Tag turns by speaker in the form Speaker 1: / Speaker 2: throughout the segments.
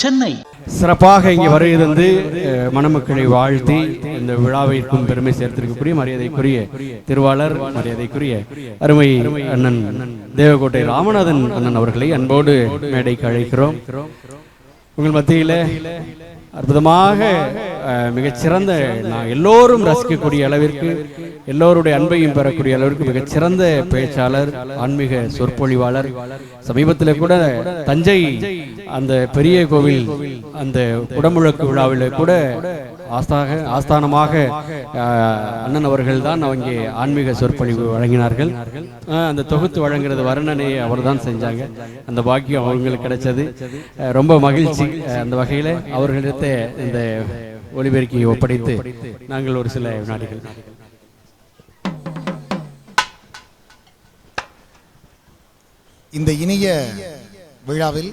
Speaker 1: Chennai.
Speaker 2: சிறப்பாக இங்கே வருகிறது மணமக்களை வாழ்த்தி இந்த விழாவிற்கும் பெருமை சேர்த்திருக்கக்கூடிய மரியாதைக்குரிய திருவாளர் மரியாதைக்குரிய அருமை அண்ணன் தேவகோட்டை ராமநாதன் அண்ணன் அவர்களை அன்போடு மேடைக்கு அழைக்கிறோம். உங்கள் மத்தியில் அற்புதமாக மிகச்சிறந்த நான் எல்லோரும் ரசிக்கக்கூடிய அளவிற்கு எல்லோருடைய அன்பையும் பெறக்கூடிய அளவிற்கு மிகச்சிறந்த பேச்சாளர் ஆன்மீக சொற்பொழிவாளர் சமீபத்தில் கூட தஞ்சை அந்த பெரிய கோவில் அந்த குடமுழக்கு விழாவில் கூட ஆஸ்தாக ஆஸ்தானமாக அண்ணன் அவர்கள் தான் அவங்க ஆன்மீக சொற்பொழிவு வழங்கினார்கள். அந்த தொகுத்து வழங்குறது வர்ணனையை அவர் தான் செஞ்சாங்க. அந்த பாக்கியம் அவங்களுக்கு கிடைச்சது. ரொம்ப மகிழ்ச்சி அந்த வகையில் அவர்களிடத்தை இந்த ஒளிபெருக்கியை ஒப்படைத்து நாங்கள் ஒரு சில வினாடிகள்.
Speaker 3: இந்த இனிய விழாவில்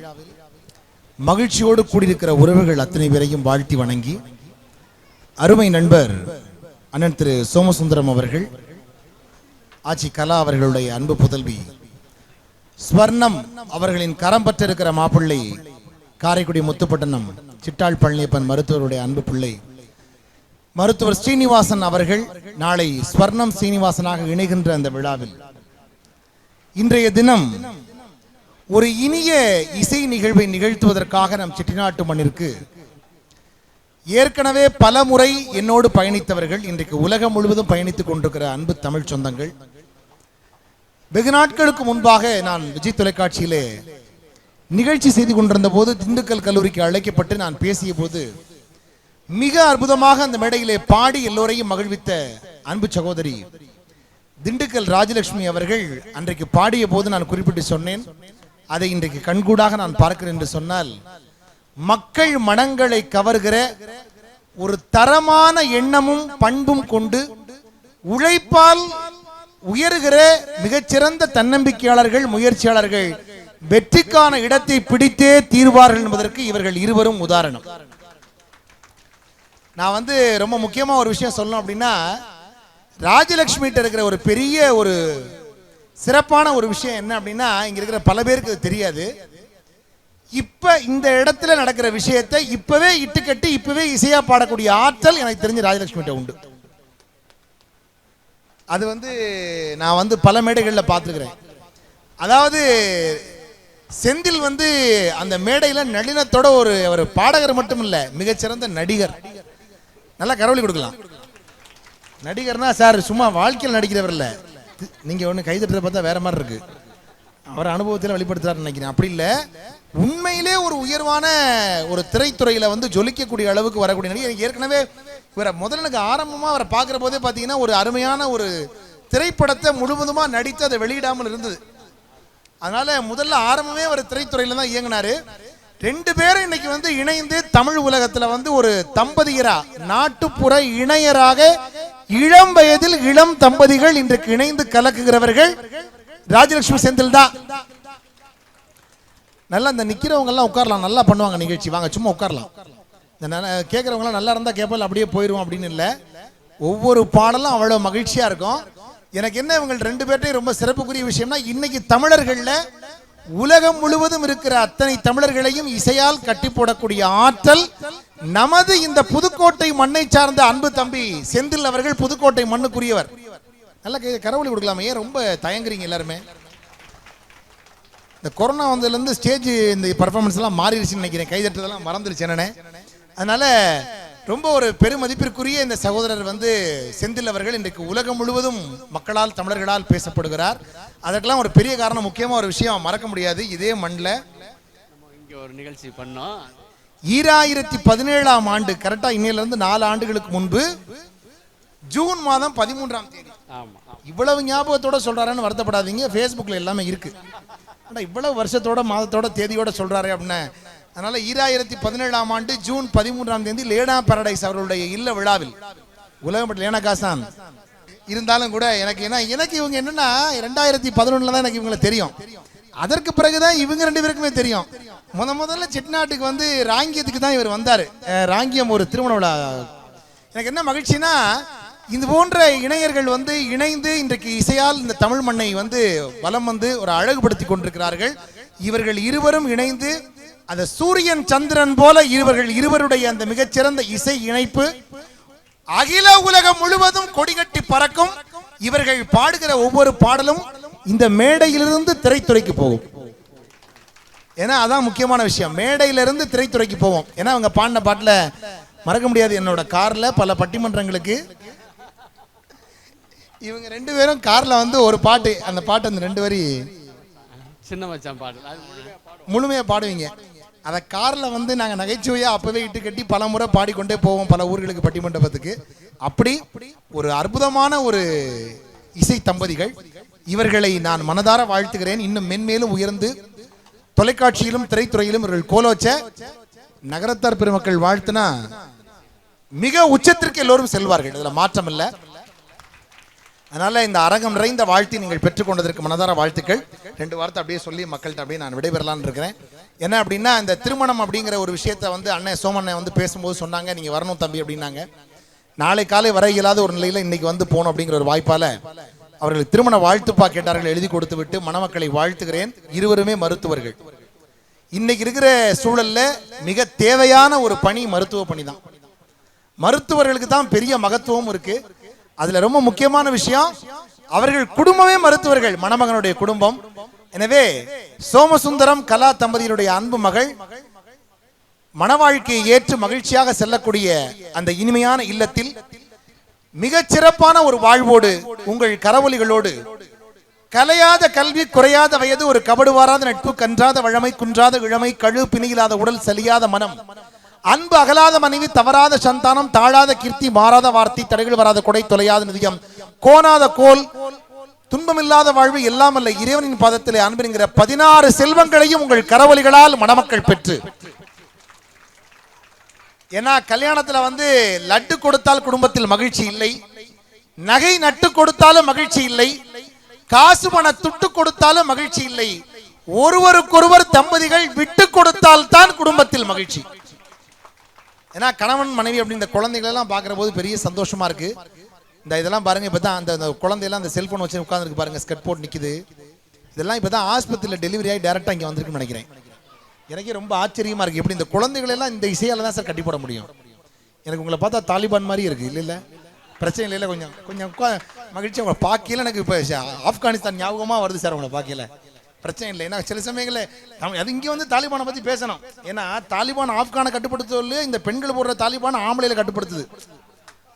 Speaker 3: மகிழ்ச்சியோடு கூடியிருக்கிற உறவுகள் அத்தனை பேரையும் வாழ்த்தி வணங்கி அருமை நண்பர் அண்ணன் திரு சோமசுந்தரம் அவர்கள் ஆச்சி கலா அவர்களுடைய அன்பு புதல்வி ஸ்வர்ணம் அவர்களின் கரம் பற்றிருக்கிற மாப்பிள்ளை காரைக்குடி முத்துப்பட்டினம் சிட்டாள் பழனியப்பன் மருத்துவருடைய அன்பு பிள்ளை மருத்துவர் ஸ்ரீனிவாசன் அவர்கள் நாளை ஸ்வர்ணம் ஸ்ரீனிவாசனாக இணைகின்ற அந்த விழாவில். இன்றைய தினம் ஒரு இனிய இசை நிகழ்வை நிகழ்த்துவதற்காக நம் செட்டிநாட்டு மண்ணிற்கு ஏற்கனவே பல முறை என்னோடு பயணித்தவர்கள் இன்றைக்கு உலகம் முழுவதும் பயணித்துக் கொண்டிருக்கிற அன்பு தமிழ் சொந்தங்கள். வெகு நாட்களுக்கு முன்பாக நான் விஜய் தொலைக்காட்சியிலே நிகழ்ச்சி செய்து கொண்டிருந்த போது திண்டுக்கல் கல்லூரிக்கு அழைக்கப்பட்டு நான் பேசிய போது மிக அற்புதமாக அந்த மேடையிலே பாடி எல்லோரையும் மகிழ்வித்த அன்பு சகோதரி திண்டுக்கல் ராஜலட்சுமி அவர்கள் அன்றைக்கு பாடிய போது நான் குறிப்பிட்டு சொன்னேன். அதை இன்றைக்கு கண்கூடாக நான் பார்க்கிறேன் என்று சொன்னால் மக்கள் மனங்களை கவர்கிற ஒரு தரமான எண்ணமும் பண்பும் கொண்டு உழைப்பால் உயர்கிற மிகச்சிறந்த தன்னம்பிக்கையாளர்கள் முயற்சியாளர்கள் வெற்றிக்கான இடத்தை பிடித்தே தீர்வார்கள் என்பதற்கு இவர்கள் இருவரும் உதாரணம். நான் வந்து ரொம்ப முக்கியமா ஒரு விஷயம் சொல்லணும் அப்படின்னா ராஜலக்ஷ்மிகிட்ட இருக்கிற ஒரு பெரிய ஒரு சிறப்பான ஒரு விஷயம் என்ன அப்படின்னா இங்கே இருக்கிற பல பேருக்கு தெரியாது. இப்போ இந்த இடத்துல நடக்கிற விஷயத்தை இப்போவே இட்டுக்கட்டி இப்போவே இசையாக பாடக்கூடிய ஆற்றல் எனக்கு தெரிஞ்ச ராஜலட்சுமிகிட்ட உண்டு. அது வந்து நான் வந்து பல மேடைகளில் பார்த்துருக்குறேன். அதாவது செந்தில் வந்து அந்த மேடையில் நளினத்தோட ஒரு ஒரு பாடகர் மட்டும் இல்லை மிகச்சிறந்த நடிகர். நல்லா கரவழி கொடுக்கலாம். நடிகர்னா சார் சும்மா வாழ்க்கையில் நடிக்கிறவர் இல்லை. நீங்க ஒன்று கைதட்டுறத பார்த்தா வேற மாதிரி இருக்கு. அவர் அனுபவத்தில் வெளிப்படுத்துறாரு நினைக்கிறேன். அப்படி இல்லை. உண்மையிலே ஒரு உயர்வான ஒரு திரைத்துறையில வந்து ஜொலிக்கக்கூடிய அளவுக்கு வரக்கூடிய நடிகர். எனக்கு ஏற்கனவே இவரை முதல்ல எனக்கு ஆரம்பமா அவரை பார்க்குற போதே பார்த்தீங்கன்னா ஒரு அருமையான ஒரு திரைப்படத்தை முழுவதுமா நடித்து அதை வெளியிடாமல் இருந்தது. அதனால முதல்ல ஆரம்பமே அவர் திரைத்துறையில தான் இயங்கினாரு. ரெண்டு பேரும் இன்னைக்கு வந்து இணைந்து தமிழ் உலகத்துல வந்து ஒரு தம்பதியரா நாட்டுப்புற இணையராக இளம் வயதில் இளம் தம்பதிகள் இன்றைக்கு இணைந்து கலக்குகிறவர்கள் ராஜலட்சுமி செந்தில் தான். நல்லா இந்த நிக்கிறவங்க எல்லாம் உட்காரலாம். நல்லா பண்ணுவாங்க நிகழ்ச்சி. வாங்க சும்மா உட்காரலாம். இந்த நல்ல- கேட்கறவங்க எல்லாம் நல்லா இருந்தா கேட்பல அப்படியே போயிடுவோம் அப்படின்னு இல்லை. ஒவ்வொரு பாடலும் அவ்வளவு மகிழ்ச்சியா இருக்கும். எனக்கு என்ன இவங்க ரெண்டு பேர்ட்டையும் ரொம்ப சிறப்புக்குரிய விஷயம்னா இன்னைக்கு தமிழர்கள்ல உலகம் முழுவதும் இருக்கிற அத்தனை தமிழர்களையும் இசையால் கட்டி போடக்கூடிய ஆற்றல் நமது இந்த புதுக்கோட்டை மண்ணை சார்ந்த அன்பு தம்பி செந்தில் அவர்கள் புதுக்கோட்டை மண்ணுக்குரியவர். நல்ல கரவொலி கொடுக்கலாமே. ஏன் ரொம்ப தயங்குறீங்க எல்லாருமே? இந்த கொரோனா வந்ததுலேருந்து ஸ்டேஜ் இந்த பர்ஃபார்மன்ஸ் எல்லாம் மாறிடுச்சுன்னு நினைக்கிறேன். கைதட்டுறதெல்லாம் மறந்துடுச்சு என்னென்ன அதனால ரொம்ப ஒரு பெருமதிப்பிற்குரிய இந்த சகோதரர் வந்து செந்தில் அவர்கள் இன்றைக்கு உலகம் முழுவதும் மக்களால் தமிழர்களால் பேசப்படுகிறார். அதற்கெல்லாம் ஒரு பெரிய காரணம் முக்கியமாக ஒரு விஷயம் மறக்க முடியாது. இதே மண்ணில்
Speaker 2: இங்கே ஒரு நிகழ்ச்சி பண்ணோம்.
Speaker 3: ஈராயிரத்தி பதினேழாம் ஆண்டு கரெக்டாக இன்னையிலிருந்து நாலு ஆண்டுகளுக்கு முன்பு ஜூன் மாதம் பதிமூன்றாம் தேதி. இவ்வளவு ஞாபகத்தோட சொல்றாருன்னு வருத்தப்படாதீங்க ஃபேஸ்புக்கில் எல்லாமே இருக்கு. ஆனால் இவ்வளவு வருஷத்தோட மாதத்தோட தேதியோட சொல்றாரு அப்படின்னு. அதனால ஈராயிரத்தி பதினேழாம் ஆண்டு ஜூன் பதிமூன்றாம் தேதி லேனா பாரடைஸ் அவர்களுடைய இல்ல விழாவில். உலகப்பட்ட லேனா காசான். இருந்தாலும் கூட எனக்கு என்ன எனக்கு இவங்க என்னன்னா ரெண்டாயிரத்தி பதினொன்னுல தான் எனக்கு இவங்களை தெரியும். அதற்கு பிறகுதான் இவங்க ரெண்டு பேருக்குமே தெரியும். முத முதல்ல செட்டிநாட்டுக்கு வந்து ராங்கியத்துக்கு தான் இவர் வந்தார். ராங்கியம் ஒரு திருமண விழா. எனக்கு என்ன மகிழ்ச்சினா இது போன்ற இணையர்கள் வந்து இணைந்து இன்றைக்கு இசையால் இந்த தமிழ் மண்ணை வந்து வலம் வந்து ஒரு அழகுபடுத்தி கொண்டிருக்கிறார்கள். இவர்கள் இருவரும் இணைந்து அந்த சூரியன் சந்திரன் போல இருவர்கள் இருவருடைய அந்த மிகச்சிறந்த இசை இணைப்பு அகில உலகம் முழுவதும் கொடிகட்டி பறக்கும் இவர்கள் பாடுகிற ஒவ்வொரு பாடலும் இந்த மேடையிலிருந்து திரைத்துறைக்கு போகும். ஏன்னா அதான் முக்கியமான விஷயம். மேடையிலிருந்து திரைத்துறைக்கு போவோம். ஏன்னா அவங்க பாடின பாட்டுல மறக்க முடியாது என்னோட கார்ல பல பட்டிமன்றங்களுக்கு. இவங்க ரெண்டு பேரும் கார்ல வந்து ஒரு பாட்டு அந்த பாட்டு அந்த ரெண்டு வரி.
Speaker 2: சின்ன மச்சான் பாடல். அது
Speaker 3: முழுமையா பாடுவீங்க. அதை கார்ல வந்து நாங்க நகைச்சுவையா அப்பவே இட்டு கட்டி பல முறை பாடிக்கொண்டே போவோம் பல ஊர்களுக்கு பட்டிமண்டபத்துக்கு அப்படி ஒரு அற்புதமான ஒரு இசை தம்பதிகள். இவர்களை நான் மனதார வாழ்த்துகிறேன். இன்னும் மென்மேலும் உயர்ந்து தொலைக்காட்சியிலும் திரைத்துறையிலும் இவர்கள் கோலோச்ச நகரத்தார் பெருமக்கள் வாழ்த்துனா மிக உச்சத்திற்கு எல்லோரும் செல்வார்கள். இதுல மாற்றம் இல்லை அதனால இந்த அரங்கம் நிறைந்த வாழ்த்தி நீங்கள் பெற்றுக்கொண்டதற்கு மனதார வாழ்த்துக்கள். ரெண்டு வார்த்தை அப்படியே சொல்லி மக்கள்கிட்ட அப்படியே நான் விடைபெறலாம்னு இருக்கிறேன். என்ன அப்படின்னா இந்த திருமணம் அப்படிங்கிற ஒரு விஷயத்த வந்து அண்ணன் சோமண்ணை வந்து பேசும்போது சொன்னாங்க. நீங்க வரணும் தம்பி அப்படின்னாங்க. நாளை காலை வர இயலாத ஒரு நிலையில இன்னைக்கு வந்து போகணும் அப்படிங்கிற ஒரு வாய்ப்பால அவர்கள் திருமண வாழ்த்துப்பா கேட்டார்கள் எழுதி கொடுத்து விட்டு மணமக்களை வாழ்த்துகிறேன் இருவருமே மருத்துவர்கள். இன்னைக்கு இருக்கிற சூழல்ல மிக தேவையான ஒரு பணி மருத்துவ பணி தான் மருத்துவர்களுக்கு தான் பெரிய மகத்துவம் இருக்கு. அதுல ரொம்ப முக்கியமான விஷயம் அவர்கள் குடும்பமே மருத்துவர்கள் மணமகனுடைய குடும்பம். எனவே சோமசுந்தரம் கலா தம்பதியினுடைய அன்பு மகள் மன வாழ்க்கையை ஏற்று மகிழ்ச்சியாக செல்லக்கூடிய அந்த இனிமையான இல்லத்தில் மிகச் சிறப்பான ஒரு வாழ்வோடு உங்கள் கரவொலிகளோடு. கலையாத கல்வி குறையாத வயது ஒரு கபடு வாராத நட்பு கன்றாத வழமை குன்றாத இழமை கழு பிணியில்லாத உடல் சலியாத மனம். அன்பு அகலாத மனைவி தவறாத சந்தானம் தாழாத கீர்த்தி மாறாத வார்த்தை தடைகள் வராத கொடை தொலையாத நிதியம். கோணாத கோல் துன்பமில்லாத வாழ்வு எல்லாம் அல்ல இறைவனின் பாதத்திலே அன்பிருங்கிற பதினாறு செல்வங்களையும் உங்கள் கரவொலிகளால் மணமக்கள் பெற்று. ஏன்னா கல்யாணத்தில் வந்து லட்டு கொடுத்தால் குடும்பத்தில் மகிழ்ச்சி இல்லை. நகை நட்டு கொடுத்தாலும் மகிழ்ச்சி இல்லை. காசு பண துட்டு கொடுத்தாலும் மகிழ்ச்சி இல்லை. ஒருவருக்கொருவர் தம்பதிகள் விட்டு கொடுத்தால் தான் குடும்பத்தில் மகிழ்ச்சி. ஏன்னா கணவன் மனைவி அப்படி இந்த குழந்தைகள் எல்லாம் பார்க்குற போது பெரிய சந்தோஷமா இருக்கு. இந்த இதெல்லாம் பாருங்க இப்போ தான் அந்த குழந்தையெல்லாம் அந்த செல்போன் வச்சு உட்காந்துருக்கு பாருங்க ஸ்கட் போட்டு நிற்குது இதெல்லாம் இப்போ தான் ஆஸ்பத்திரியில் டெலிவரி ஆகி டேரெக்டாக இங்கே வந்திருக்குன்னு நினைக்கிறேன். எனக்கே ரொம்ப ஆச்சரியமா இருக்குது எப்படி இந்த குழந்தைகள் எல்லாம் இந்த இசையால் தான் சார் கட்டி போட முடியும்? எனக்கு உங்களை பார்த்தா தாலிபான் மாதிரி இருக்குது இல்லை இல்லை. பிரச்சனை இல்லை கொஞ்சம் கொஞ்சம் உட்கா- மகிழ்ச்சி உங்களை பார்க்கல எனக்கு இப்போ ஆப்கானிஸ்தான் ஞாபகமாக வருது சார் உங்களை பார்க்கல பிரச்சனை இல்லை. ஏன்னா சில சமயங்களில் நம்ம அது இங்கே வந்து தாலிபானை பற்றி பேசணும். ஏன்னா தாலிபான் ஆப்கானை கட்டுப்படுத்துவதில் இந்த பெண்கள் போடுற தாலிபான் ஆம்பளையில கட்டுப்படுத்துது.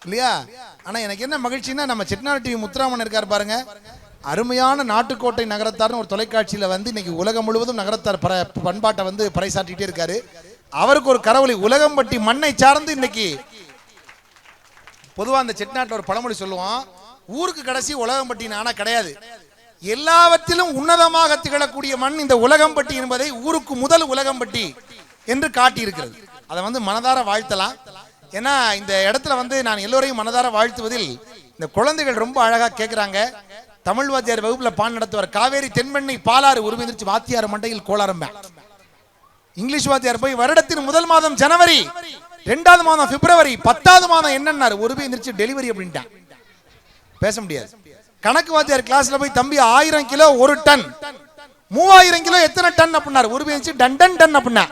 Speaker 3: இல்லையா? ஆனால் எனக்கு என்ன மகிழ்ச்சின்னா நம்ம செட்டிநாடு டிவி முத்துராமன் இருக்கார் பாருங்க. அருமையான நாட்டுக்கோட்டை நகரத்தார்னு ஒரு தொலைக்காட்சியில வந்து இன்னைக்கு உலகம் முழுவதும் நகரத்தார் பர பண்பாட்டை வந்து பறைசாற்றிட்டே இருக்காரு. அவருக்கு ஒரு கரவொலி உலகம்பட்டி மண்ணை சார்ந்து இன்னைக்கு பொதுவா அந்த செட்டிநாட்டில் ஒரு பழமொழி சொல்லுவான் ஊருக்கு கடைசி உலகம்பட்டி ஆனா கிடையாது. எல்லாவற்றிலும் உன்னதமாக திகழக்கூடிய மண் இந்த உலகம்பட்டி என்பதை ஊருக்கு முதல் உலகம்பட்டி என்று காட்டியிருக்கிறது. அதை வந்து மனதார வாழ்த்தலாம். ஏன்னா இந்த இடத்துல வந்து நான் எல்லோரையும் மனதார வாழ்த்துவதில் இந்த குழந்தைகள் ரொம்ப அழகா கேட்குறாங்க தமிழ் வாத்தியார் வகுப்புல பான் நடத்துவார். காவேரி தென்பெண்ணை பாலாறு உருவிந்திருச்சு வாத்தியார் மண்டையில் கோளாரம்ப இங்கிலீஷ் வாத்தியார் போய் வருடத்தின் முதல் மாதம் ஜனவரி ரெண்டாவது மாதம் பிப்ரவரி பத்தாவது மாதம் என்னன்னாரு? ஒரு போய் எந்திரிச்சு டெலிவரி அப்படின்ட்டான் பேச முடியாது. கணக்கு வாத்தியார் கிளாஸ்ல போய் தம்பி ஆயிரம் கிலோ ஒரு டன். மூவாயிரம் கிலோ எத்தனை டன்? அப்படின்னாரு. ஒரு போய் எந்திரிச்சு டன் டன் டன் அப்படின்னா.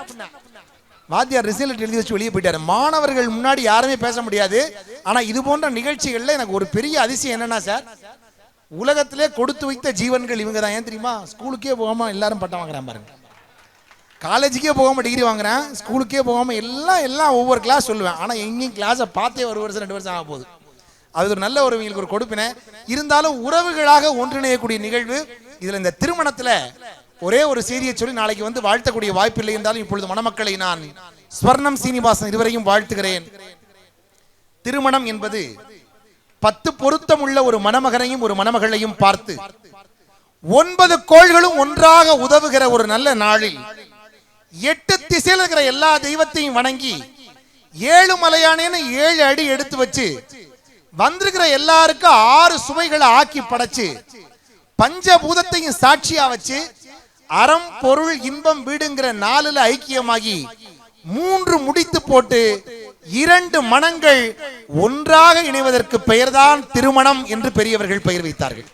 Speaker 3: வாத்தியார் ரிசல்ட் எழுதி வச்சு வெளியே போயிட்டாரு. மாணவர்கள் முன்னாடி யாருமே பேச முடியாது. ஆனா இது போன்ற நிகழ்ச்சிகள்ல எனக்கு ஒரு பெரிய அதிசயம் என்னன்னா சார் உலகத்திலே கொடுத்து வைத்த ஜீவன்கள் இவங்க தான் ஏன் தெரியுமா? ஸ்கூலுக்கே போகாமல் எல்லாரும் பட்டம் வாங்குறான் பாருங்க. காலேஜுக்கே போகாமல் டிகிரி வாங்குறேன். ஸ்கூலுக்கே போகாமல் எல்லாம் எல்லாம் ஒவ்வொரு கிளாஸ் சொல்லுவேன். ஆனால் எங்கேயும் கிளாஸை பார்த்தே ஒரு வருஷம் ரெண்டு வருஷம் ஆக போகுது அது ஒரு நல்ல ஒரு ஒரு கொடுப்பின. இருந்தாலும் உறவுகளாக ஒன்றிணையக்கூடிய நிகழ்வு இதில் இந்த திருமணத்தில் ஒரே ஒரு செய்தியை சொல்லி நாளைக்கு வந்து வாழ்த்தக்கூடிய வாய்ப்பு இல்லை இருந்தாலும் இப்பொழுது மணமக்களை நான் ஸ்வர்ணம் சீனிவாசன் இருவரையும் வாழ்த்துகிறேன். திருமணம் என்பது பத்து பொருத்தம் உள்ள ஒரு மணமகனையும் ஒரு மணமகளையும் பார்த்து ஒன்பது கோள்களும் ஒன்றாக உதவுகிற ஒரு நல்ல நாளில் எட்டு திசையில் இருக்கிற எல்லா தெய்வத்தையும் வணங்கி ஏழு மலையானேன்னு ஏழு அடி எடுத்து வச்சு வந்திருக்கிற எல்லாருக்கும் ஆறு சுவைகளை ஆக்கி படைச்சு பஞ்சபூதத்தையும் சாட்சியா வச்சு அறம் பொருள் இன்பம் வீடுங்கிற நாலுல ஐக்கியமாகி மூன்று முடித்து போட்டு இரண்டு மனங்கள் ஒன்றாக இணைவதற்கு பெயர்தான் திருமணம் என்று பெரியவர்கள் பெயர் வைத்தார்கள்.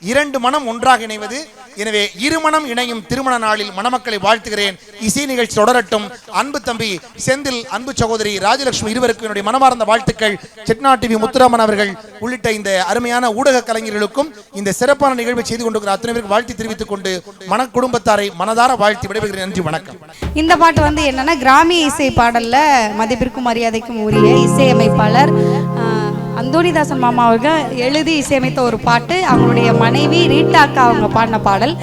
Speaker 3: இரண்டு மனம் ஒன்றாக இணைவது. எனவே இருமணம் இணையும் திருமண நாளில் மணமக்களை வாழ்த்துகிறேன். இசை நிகழ்ச்சி தொடரட்டும். அன்பு தம்பி செந்தில் அன்பு சகோதரி ராஜலட்சுமி இருவருக்கு என்னுடைய மனமார்ந்த வாழ்த்துக்கள். செட்னா டிவி முத்துராமன் அவர்கள் உள்ளிட்ட இந்த அருமையான ஊடக கலைஞர்களுக்கும் இந்த சிறப்பான நிகழ்வை செய்து கொண்டிருக்கிற அத்தனை பேருக்கு வாழ்த்து தெரிவித்துக் கொண்டு மன குடும்பத்தாரை மனதார வாழ்த்து விடைபெறுகிறேன். நன்றி வணக்கம்.
Speaker 4: இந்த பாட்டு வந்து என்னன்னா கிராமிய இசை பாடல்ல மதிப்பிற்கும் மரியாதைக்கும் உரிய இசையமைப்பாளர் அந்தோணிதாசன் மாமா அவர்கள் எழுதி இசையமைத்த ஒரு பாட்டு அவங்களுடைய மனைவி ரீட்டாக்கா அவங்க பாடின பாடல்.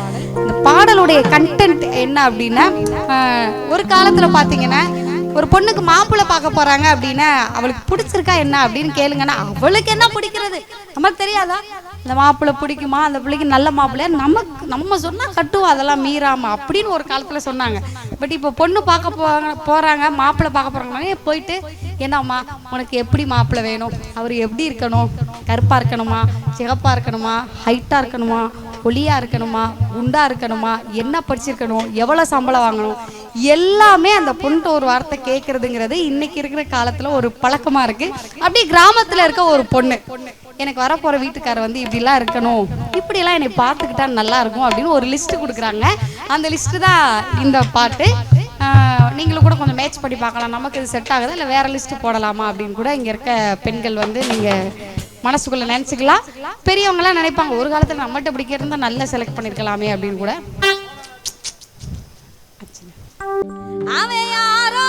Speaker 4: இந்த பாடலுடைய கண்டென்ட் என்ன அப்படின்னா ஒரு காலத்தில் பார்த்தீங்கன்னா ஒரு பொண்ணுக்கு மாப்பிள்ளை பார்க்க போறாங்க அப்படின்னா அவளுக்கு பிடிச்சிருக்கா என்ன அப்படின்னு கேளுங்கன்னா அவளுக்கு என்ன பிடிக்கிறது? நமக்கு தெரியாதா? இந்த மாப்பிள்ளை பிடிக்குமா? அந்த பிள்ளைக்கு நல்ல மாப்பிள்ளையா? நமக்கு நம்ம சொன்னால் கட்டுவோம் அதெல்லாம் மீறாம அப்படின்னு ஒரு காலத்தில் சொன்னாங்க. பட் இப்போ பொண்ணு பார்க்க போறாங்க போகிறாங்க மாப்பிள்ளை பார்க்க போகிறாங்க போயிட்டு என்னம்மா உனக்கு எப்படி மாப்பிள்ளை வேணும்? அவர் எப்படி இருக்கணும்? கருப்பாக இருக்கணுமா? சிகப்பாக இருக்கணுமா? ஹைட்டாக இருக்கணுமா? ஒளியாக இருக்கணுமா? குண்டாக இருக்கணுமா? என்ன படிச்சிருக்கணும்? எவ்வளோ சம்பளம் வாங்கணும்? எல்லாமே அந்த பொண்ணுட்டு ஒரு வார்த்தை கேட்குறதுங்கிறது இன்னைக்கு இருக்கிற காலத்தில் ஒரு பழக்கமாக இருக்கு. அப்படியே கிராமத்தில் இருக்க ஒரு பொண்ணு. எனக்கு வரப்போகிற வீட்டுக்காரர் வந்து இப்படிலாம் இருக்கணும். இப்படியெல்லாம் என்னை பார்த்துக்கிட்டா நல்லா இருக்கும் அப்படின்னு ஒரு லிஸ்ட்டு கொடுக்குறாங்க. அந்த லிஸ்ட்டு தான் இந்த பாட்டு. நீங்களும் கூட கொஞ்சம் மேட்ச் பண்ணி பார்க்கலாம். நமக்கு இது செட் ஆகுதா? இல்லை வேற லிஸ்ட் போடலாமா அப்படின்னு கூட இங்கே இருக்க பெண்கள் வந்து நீங்கள் மனசுக்குள்ள நினைச்சுக்கலாம். பெரியவங்களாம் நினைப்பாங்க ஒரு காலத்தில் நம்மகிட்ட பிடிக்க கேட்டிருந்தா நல்லா செலக்ட் பண்ணிருக்கலாமே அப்படின்னு கூட.
Speaker 5: அவன் யாரோ?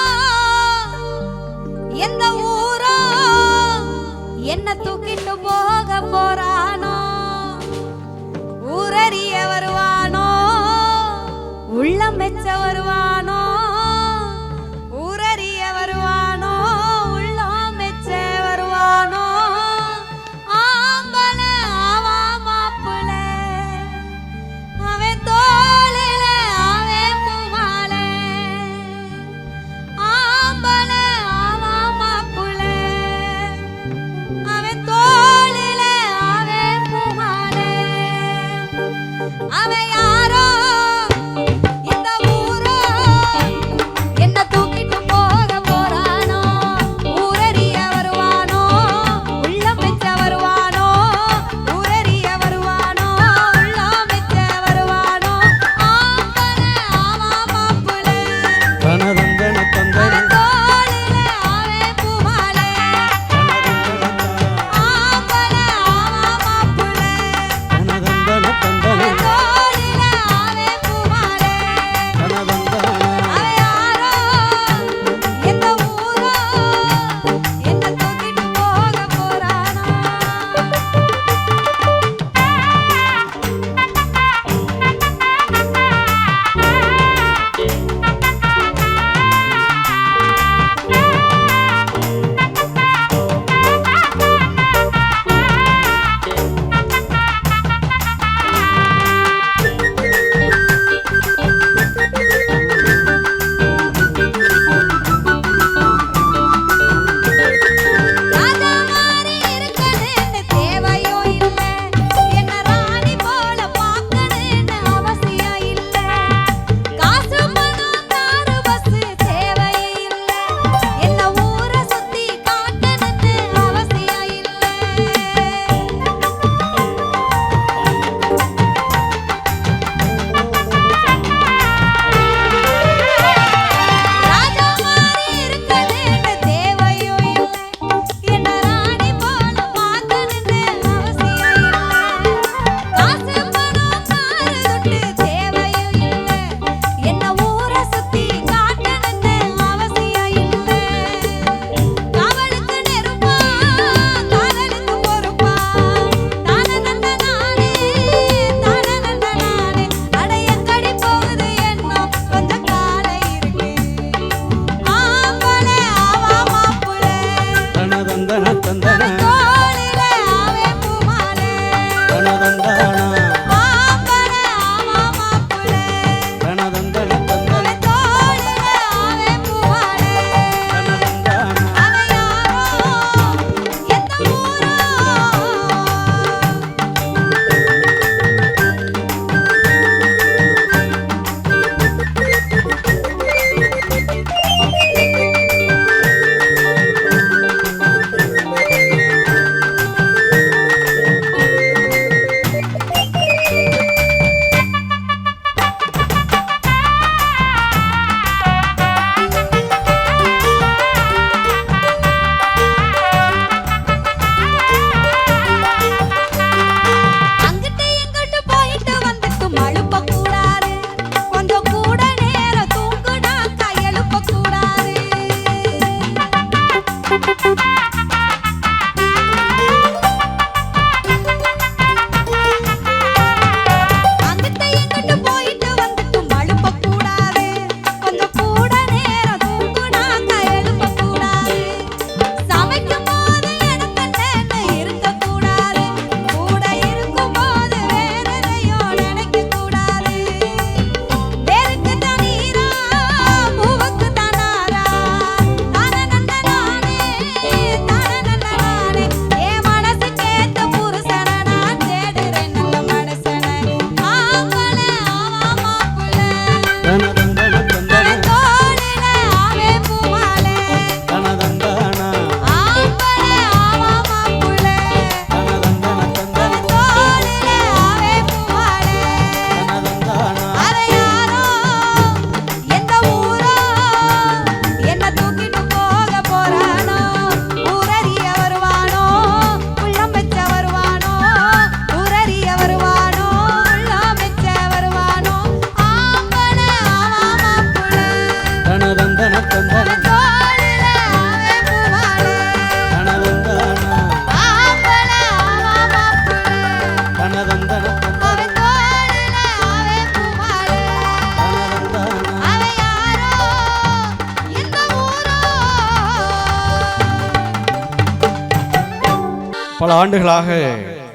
Speaker 2: பல ஆண்டுகளாக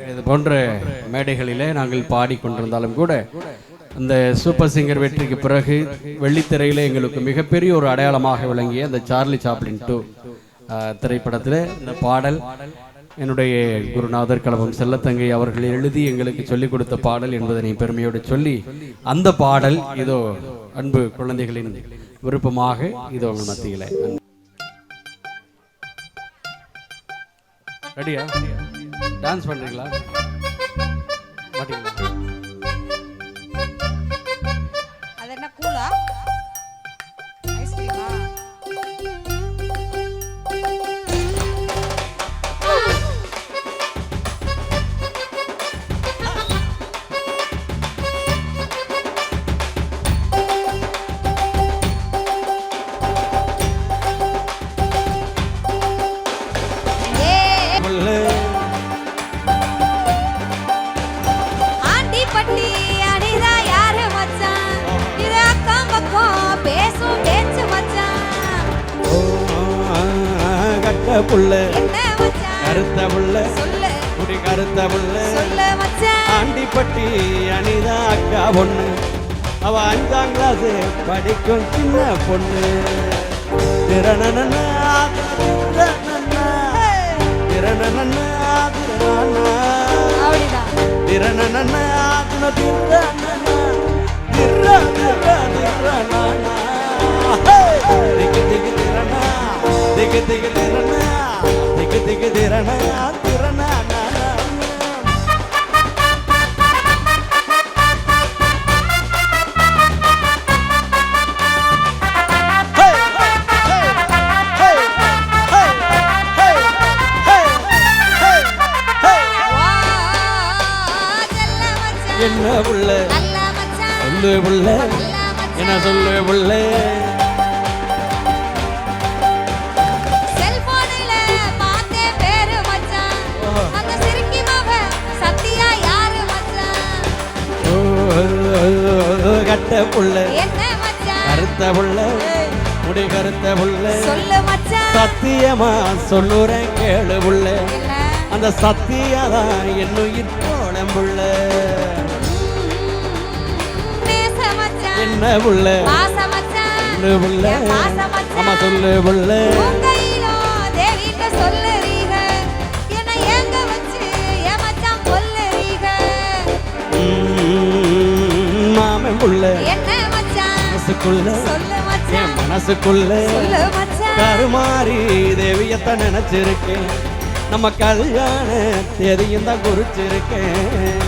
Speaker 2: இது போன்ற மேடைகளிலே நாங்கள் பாடிக்கொண்டிருந்தாலும் கூட அந்த சூப்பர் சிங்கர் வெற்றிக்கு பிறகு வெள்ளித்திரையிலே எங்களுக்கு மிகப்பெரிய ஒரு அடையாளமாக விளங்கிய அந்த சார்லி சாப்ளின் டூ திரைப்படத்தில் இந்த பாடல் என்னுடைய குருநாதர் கலவம் செல்லத்தங்கை அவர்கள் எழுதி எங்களுக்கு சொல்லிக் கொடுத்த பாடல் என்பதனை பெருமையோடு சொல்லி அந்த பாடல் இதோ அன்பு குழந்தைகளின் விருப்பமாக இதோ மத்தியில் ரெடியா டான்ஸ் பண்ணுறீங்களா மாட்டீங்களா
Speaker 4: திறன ஆகுன
Speaker 5: திறன திறன திக்கு திக்கு திறனா திக்கு திக்கு திறனா திக்கு திக்கு திறனா
Speaker 2: திறனா புள்ள
Speaker 5: சொல்லு
Speaker 2: புள்ள என்ன சொல்லு புள்ள கட்ட புள்ள கருத்த புள்ள முடி கருத்த புள்ள சத்தியமா சொல்லுறேன் கேளு புள்ள அந்த சத்தியதான் என்னுயிர்
Speaker 5: கோணம்புள்ள
Speaker 2: என்ன
Speaker 5: உள்ள?
Speaker 2: சொல்லு
Speaker 5: உள்ள?
Speaker 2: ஆமா சொல்லு உள்ள. மாமன்
Speaker 5: உள்ள.
Speaker 2: மனசுக்குள்ள. என் மனசுக்குள்ள. கருமாறி தேவியத்தான் நினைச்சிருக்கேன். நம்ம கல்யாண தேதியும் தான் குறிச்சிருக்கேன்.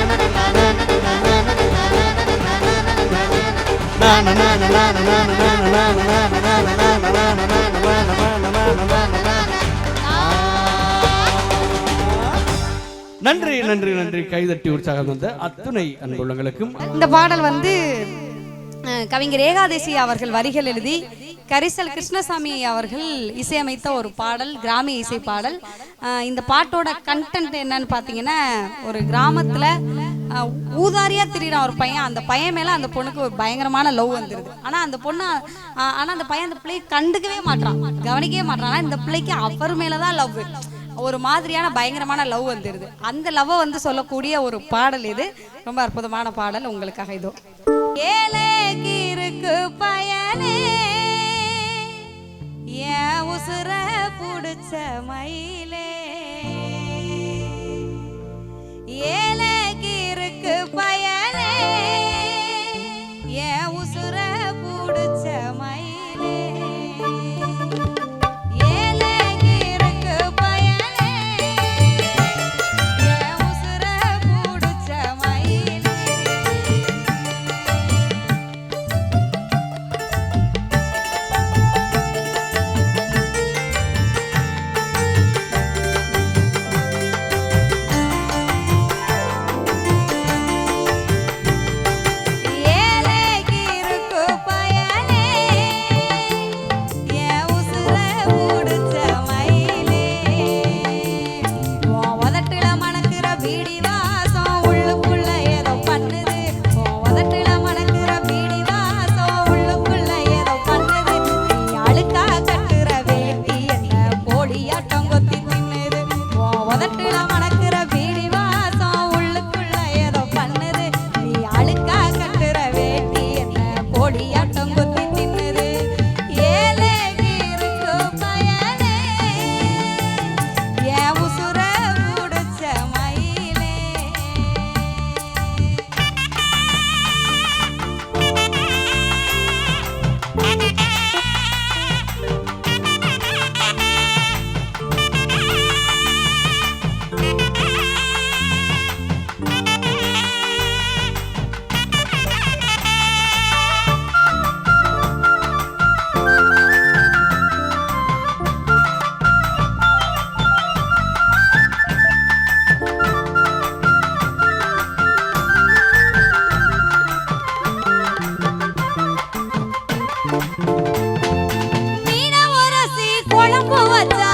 Speaker 2: நன்றி நன்றி நன்றி. கைதட்டி உற்சாகம் தந்த அத்துணை அன்புள்ளங்களுக்கும்.
Speaker 4: இந்த பாடல் வந்து கவிஞர் ஏகாதசி அவர்கள் வரிகள் எழுதி கரிசல் கிருஷ்ணசாமி அவர்கள் இசையமைத்த ஒரு பாடல் கிராமிய இசை பாடல். இந்த பாட்டோட கண்டென்ட் என்னன்னு பார்த்தீங்கன்னா ஒரு கிராமத்தில் ஊதாரியா திரியிறான் ஒரு பையன் அந்த பையன் மேலே அந்த பொண்ணுக்கு ஒரு பயங்கரமான லவ் வந்துடுது ஆனால் அந்த பொண்ணு ஆனால் அந்த பையன் அந்த பிள்ளையை கண்டுக்கவே மாட்டான் கவனிக்கவே மாட்டான் இந்த பிள்ளைக்கு அவர் மேலே தான் லவ் ஒரு மாதிரியான பயங்கரமான லவ் வந்துடுது அந்த லவ்வை வந்து சொல்லக்கூடிய ஒரு பாடல் இது. ரொம்ப அற்புதமான பாடல் உங்களுக்காக இதோ. ஏலே கிறுக்கு பயனே ஏன் உசுர புடிச்ச மயிலே. ஏழை இருக்கு பயனே. plata.